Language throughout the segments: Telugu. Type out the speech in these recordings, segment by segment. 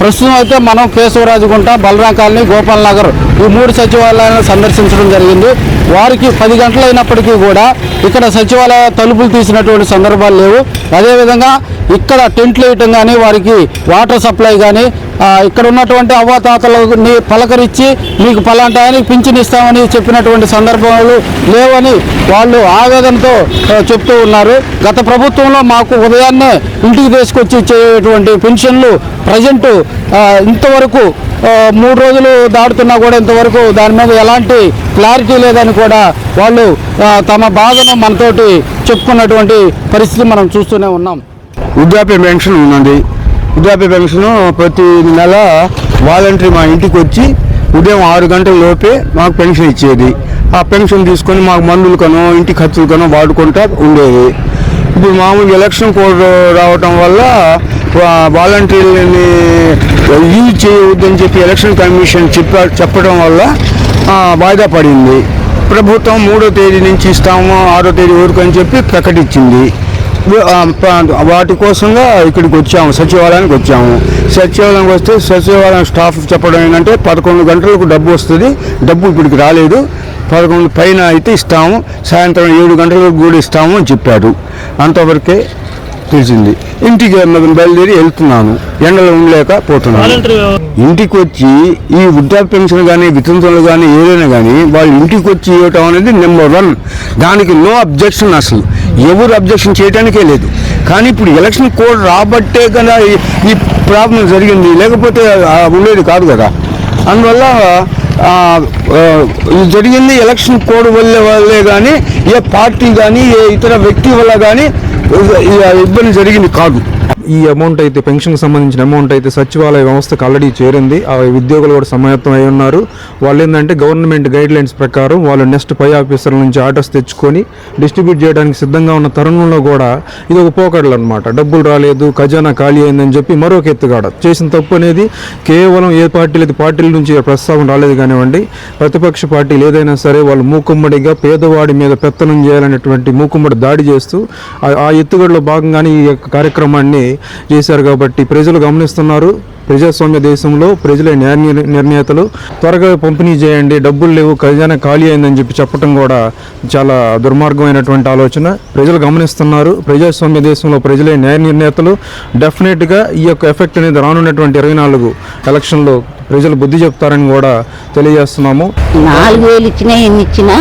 ప్రస్తుతం అయితే మనం కేశవరాజుగుంట బలరాం కాలనీ గోపాల్ నగర్ ఈ మూడు సచివాలయాలను సందర్శించడం జరిగింది. వారికి పది గంటలైనప్పటికీ కూడా ఇక్కడ సచివాలయ తలుపులు తీసినటువంటి సందర్భాలు లేవు. అదేవిధంగా ఇక్కడ టెంట్లు వేయటం కానీ వారికి వాటర్ సప్లై కానీ ఇక్కడ ఉన్నటువంటి అవ్వాతాతలని పలకరించి మీకు పలాంటి ఆయనకి పింఛన్ ఇస్తామని చెప్పినటువంటి సందర్భాలు లేవని వాళ్ళు ఆవేదనతో చెప్తూ ఉన్నారు. గత ప్రభుత్వంలో మాకు ఉదయాన్నే ఇంటికి తీసుకొచ్చి ఇచ్చేటువంటి పెన్షన్లు ప్రజెంటు ఇంతవరకు మూడు రోజులు దాటుతున్నా కూడా ఇంతవరకు దాని మీద ఎలాంటి క్లారిటీ లేదని కూడా వాళ్ళు తమ బాధను మనతోటి చెప్పుకున్నటువంటి పరిస్థితి మనం చూస్తూనే ఉన్నాం. వృద్ధాప్య పెన్షన్ ఉందండి. వృద్ధాప్య పెన్షన్ ప్రతి నెల వాలంటరీ మా ఇంటికి వచ్చి ఉదయం ఆరు గంటల లోపే మాకు పెన్షన్ ఇచ్చేది. ఆ పెన్షన్ తీసుకొని మాకు మందులకనో ఇంటి ఖర్చులకనో వాడుకుంటా ఉండేది. ఇప్పుడు మామూలు ఎలక్షన్ కోడ్ రావటం వల్ల వాలంటీర్లని యూజ్ చేయవద్దని చెప్పి ఎలక్షన్ కమిషన్ చెప్ప చెప్పడం వల్ల వాయిదా పడింది. ప్రభుత్వం మూడో తేదీ నుంచి ఇస్తాము ఆరో తేదీ వరకు అని చెప్పి ప్రకటించింది. వాటి కోసంగా ఇక్కడికి వచ్చాము సచివాలయానికి వచ్చాము. సచివాలయానికి వస్తే సచివాలయం స్టాఫ్ చెప్పడం ఏంటంటే పదకొండు గంటలకు డబ్బు వస్తుంది డబ్బు ఇప్పటికి రాలేదు. పదకొండు పైన అయితే ఇస్తాము సాయంత్రం ఏడు గంటలకు కూడా ఇస్తాము అని చెప్పారు. అంతవరకే తెలిసింది. ఇంటికి బయలుదేరి వెళ్తున్నాను. ఎండలో ఉండలేక పోతున్నాను. ఇంటికి వచ్చి ఈ వృద్ధాప్య పెన్షన్ కానీ వితంతులు కానీ ఏదైనా కానీ వాళ్ళు ఇంటికి వచ్చి ఇవ్వటం అనేది నెంబర్ వన్. దానికి నో అబ్జెక్షన్ అసలు. ఎవరు అబ్జెక్షన్ చేయడానికే లేదు. కానీ ఇప్పుడు ఎలక్షన్ కోడ్ రాబట్టే కదా ఈ- ప్రాబ్లం జరిగింది. లేకపోతే ఉండేది కాదు కదా. అందువల్ల జరిగింది ఎలక్షన్ కోడ్ వల్ల వల్లే కానీ ఏ పార్టీ కానీ ఏ ఇతర వ్యక్తి వల్ల కానీ ఇబ్బంది జరిగింది కాదు. ఈ అమౌంట్ అయితే పెన్షన్కి సంబంధించిన అమౌంట్ అయితే సచివాలయ వ్యవస్థకు ఆల్రెడీ చేరింది. ఆ ఉద్యోగులు కూడా సమాయత్తం అయి ఉన్నారు. వాళ్ళు ఏంటంటే గవర్నమెంట్ గైడ్ లైన్స్ ప్రకారం వాళ్ళు నెక్స్ట్ పై ఆఫీసర్ల నుంచి ఆర్డర్స్ తెచ్చుకొని డిస్ట్రిబ్యూట్ చేయడానికి సిద్ధంగా ఉన్న తరుణంలో కూడా ఇది ఒక పోకడలు అనమాట డబ్బులు రాలేదు ఖజానా ఖాళీ అయిందని చెప్పి మరొక ఎత్తుగాడ. చేసిన తప్పు అనేది కేవలం ఏ పార్టీ లేదు పార్టీల నుంచి ప్రస్తావన రాలేదు కానివ్వండి. ప్రతిపక్ష పార్టీలు ఏదైనా సరే వాళ్ళు మూకుమ్మడిగా పేదవాడి మీద పెత్తనం చేయాలనేటువంటి మూకుమ్మడి దాడి చేస్తూ ఆ- ఆ ఎత్తుగడలో భాగంగానే ఈ యొక్క కార్యక్రమాన్ని చేశారు కాబట్టి ప్రజలు గమనిస్తున్నారు. ప్రజాస్వామ్య దేశంలో ప్రజలే న్యాయ నిర్ణేతలు. త్వరగా పంపిణీ చేయండి. డబ్బులు లేవు. ఖజానా ఖాళీ అయిందని చెప్పి చెప్పడం కూడా చాలా దుర్మార్గమైనటువంటి ఆలోచన. ప్రజలు గమనిస్తున్నారు. ప్రజాస్వామ్య దేశంలో ప్రజలే న్యాయ నిర్ణేతలు. డెఫినెట్గా ఈ యొక్క ఎఫెక్ట్ అనేది రానున్నటువంటి ఇరవై నాలుగు ఎలక్షన్లో ప్రజలు బుద్ధి చెప్తారని కూడా తెలియజేస్తున్నాము. నాలుగు వేలు ఇచ్చినా ఎన్ని ఇచ్చినా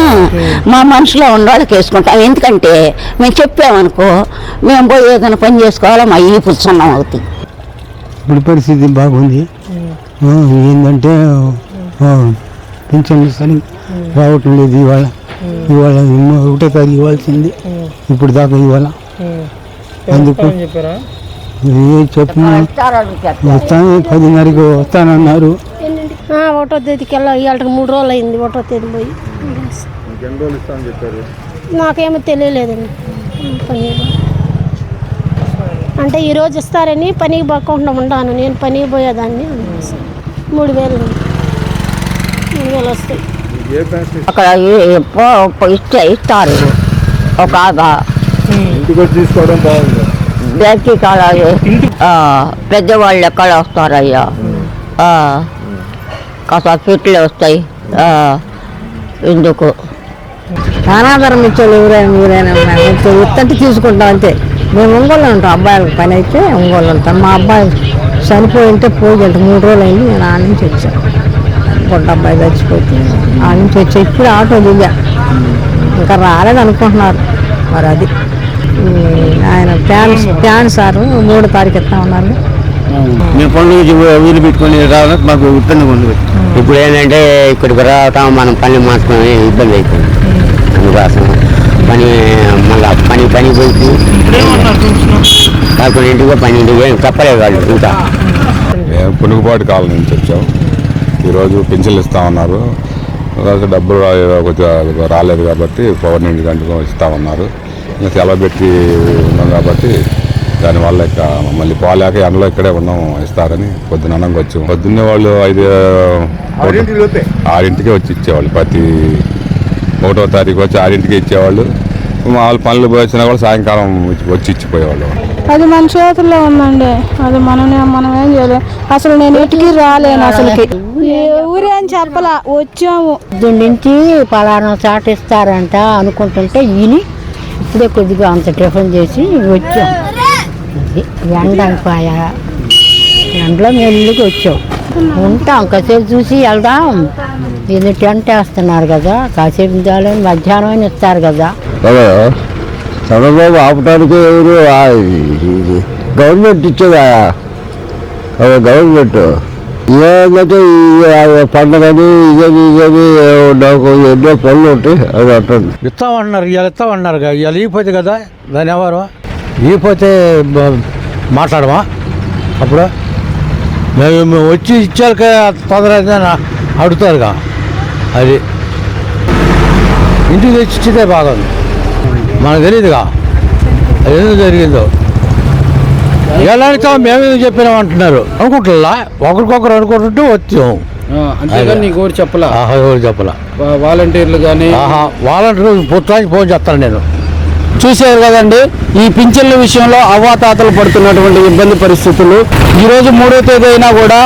మా మనసులో ఉన్న వాళ్ళకి వేసుకుంటాం. ఎందుకంటే మేము చెప్పామనుకో మేము పోయి ఏదైనా పని చేసుకోవాలా మా ఈ పుచ్చున్నాం అవుతుంది ఇప్పుడు పరిస్థితి బాగుంది. ఆ, ఏంటంటే ఆ, పింఛన్ సరి రావటం లేదు ఇవాళ. ఇవాళ ఒకటో తారీఖు ఇవ్వాల్సింది. ఇప్పుడు దాకా ఇవాళ అందుకు చెప్పిన? వస్తాను పదిన్నరకి వస్తానన్నారు. ఆ, ఒకటో తేదీకి వెళ్ళా ఇవాళకి మూడు రోజులు అయింది ఒకటో తేదీ పోయి. నాకేమో తెలియలేదండి. పని అంటే ఈరోజు ఇస్తారని పనికి పోకుండా ఉన్నాను నేను పనికి పోయేదాన్ని మూడు వేలు మూడు వేలు వస్తాయి. అక్కడ ఏ- పో- పో- ఇస్తే ఇస్తారు. ఒక తీసుకోవడం బాగుంది. కాడ ఆ, పెద్దవాళ్ళు ఎక్కడ వస్తారయ్యా. ఆ, కాస్త ఫిట్లు వస్తాయి. ఎందుకు? అనాధారం ఇచ్చేవాళ్ళు ఎవరైనా ఎవరైనా. ఇచ్చే ఉత్తంటే తీసుకుంటాం అంతే. మేము ఒంగోలు ఉంటాం. అబ్బాయిలకు పని అయితే ఒంగోలు ఉంటాం. మా అబ్బాయి చనిపోయి ఉంటే పోయి అంటే మూడు రోజులు అయింది నేను ఆ నుంచి వచ్చాను గుడ్డ అబ్బాయి చచ్చిపోతే ఆ నుంచి వచ్చి. ఇప్పుడు ఆటో దిగా. ఇంకా రాలేదు అనుకుంటున్నారు మరి అది. ఆయన ప్యాన్ ప్యాన్ సారు మూడో తారీఖు ఇస్తా ఉన్నారు? మేము పండుగ వీలు పెట్టుకొని రావడానికి మాకు ఇబ్బందిగా ఉంది ఇప్పుడు ఏంటంటే ఇక్కడికి రావటం మనం పని మార్చుకొని ఇబ్బంది అవుతుంది అందుకోసం పని మళ్ళా పని పని పోయి కాకుండా ఇంటికి పని ఇంటికి ఏం చెప్పలేదు వాళ్ళు ఇంకా. మేము పునుగుపాటి కాలం నుంచి వచ్చాం. ఈరోజు పెన్షన్లు ఇస్తామన్నారు తర్వాత డబ్బులు కొద్దిగా రాలేదు కాబట్టి పౌర్ణమి గంటకు ఇస్తామన్నారు ఇంకా సెలవు పెట్టి ఉన్నాం కాబట్టి దానివల్ల ఇక మళ్ళీ పోలేక ఎండలో ఇక్కడే ఉన్నాం ఇస్తారని పొద్దున అన్నంకి వచ్చాం పొద్దున్నే వాళ్ళు ఐదు ఆరింటికి వచ్చి ఇచ్చేవాళ్ళు. ప్రతి ఒకటో తారీఖు వచ్చి ఆరింటికి ఇచ్చేవాళ్ళు. మామూలు పనులు పోయి వచ్చినా కూడా సాయంకాలం వచ్చి ఇచ్చిపోయేవాళ్ళు. అది మన చేతుల్లో ఉందండి. అది మనం మనం ఏం చేయలేం. అసలు నేను ఇంటికి రాలేను అసలుకి. ఏ ఊరే అని చెప్పలా వచ్చాము. నుంచి పలానా చాట ఇస్తారంట అనుకుంటుంటే ఈని ఇప్పుడే కొద్దిగా అంత టిఫిన్ చేసి వచ్చాం. ఎండ అయిపోయా ఎండలో మెల్లికి వచ్చాం. ఉంటాం కాసేపు చూసి వెళ్దాం. ఇది టెంట్ వేస్తున్నారు కదా కాసేపు చాలని మధ్యాహ్నం అయినా ఇస్తారు కదా. చంద్రబాబు ఆపడానికి ఎవరు? గవర్నమెంట్ ఇచ్చేదా? గవర్నమెంట్. ఏంటంటే పండుగని ఇదని ఇదని నాకు ఎన్నో పనులు ఉంటాయి అది అంటుంది. ఇస్తామన్నారు ఇవాళ ఇస్తామన్నారు ఇవాళ ఇగిపోతే కదా దాని ఎవరు? ఇగిపోతే మాట్లాడమా? అప్పుడు? మేము వచ్చి ఇచ్చాక తొందరగా అడుగుతారుగా అది. ఇంటికి తెచ్చి ఇచ్చితే బాగుంది. మనకు తెలియదుగా అది ఎందుకు జరిగిందో. ఎలా మేమేం చెప్పినాం అంటున్నారు? అనుకుంటున్నా ఒకరికొకరు అనుకుంటుంటే వచ్చాం. అంతేగాని నీకు ఎవరు చెప్పలా? ఎవరు చెప్పలా? వాలంటీర్లు కానీ ఆహా వాళ్ళంటారు పుత్రానికి ఫోన్ చేస్తాను నేను. చూశారు కదండి ఈ పింఛన్ల విషయంలో అవ్వాతాతలు పడుతున్నటువంటి ఇబ్బంది పరిస్థితులు. ఈరోజు మూడో తేదీ అయినా కూడా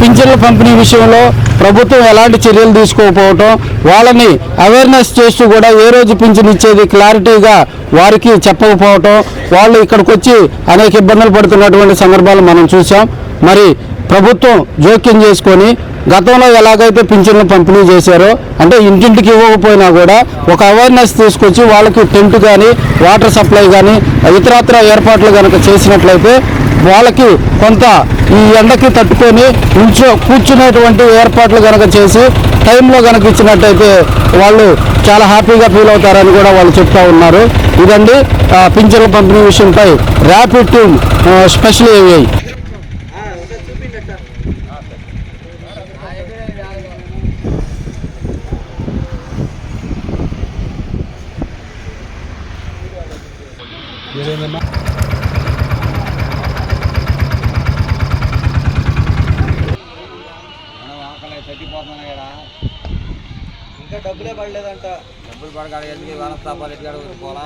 పింఛన్ల పంపిణీ విషయంలో ప్రభుత్వం ఎలాంటి చర్యలు తీసుకోకపోవటం వాళ్ళని అవేర్నెస్ చేస్తూ కూడా ఏ రోజు పింఛన్ ఇచ్చేది క్లారిటీగా వారికి చెప్పకపోవటం వాళ్ళు ఇక్కడికి వచ్చి అనేక ఇబ్బందులు పడుతున్నటువంటి సందర్భాలు మనం చూసాం మరి ప్రభుత్వం జోక్యం చేసుకొని గతంలో ఎలాగైతే పింఛన్లు పంపిణీ చేశారో అంటే ఇంటింటికి ఇవ్వకపోయినా కూడా ఒక అవేర్నెస్ తీసుకొచ్చి వాళ్ళకి టెంట్ కానీ వాటర్ సప్లై కానీ ఇతరత్ర ఏర్పాట్లు కనుక చేసినట్లయితే వాళ్ళకి కొంత ఈ ఎండకి తట్టుకొని ఉంచో కూర్చునేటువంటి ఏర్పాట్లు కనుక చేసి టైంలో కనుక ఇచ్చినట్టయితే వాళ్ళు చాలా హ్యాపీగా ఫీల్ అవుతారని కూడా వాళ్ళు చెప్తా ఉన్నారు. ఇదండి పింఛన్ల పంపిణీ విషయంపై ర్యాపిడ్ టీమ్ స్పెషల్ ఏవిఐ. ఇంకా డబ్బులే పడలేదంట. డబ్బులు పడగాలి ఎందుకు వానస్తాపాలు ఎట్టుకాడు పోలా?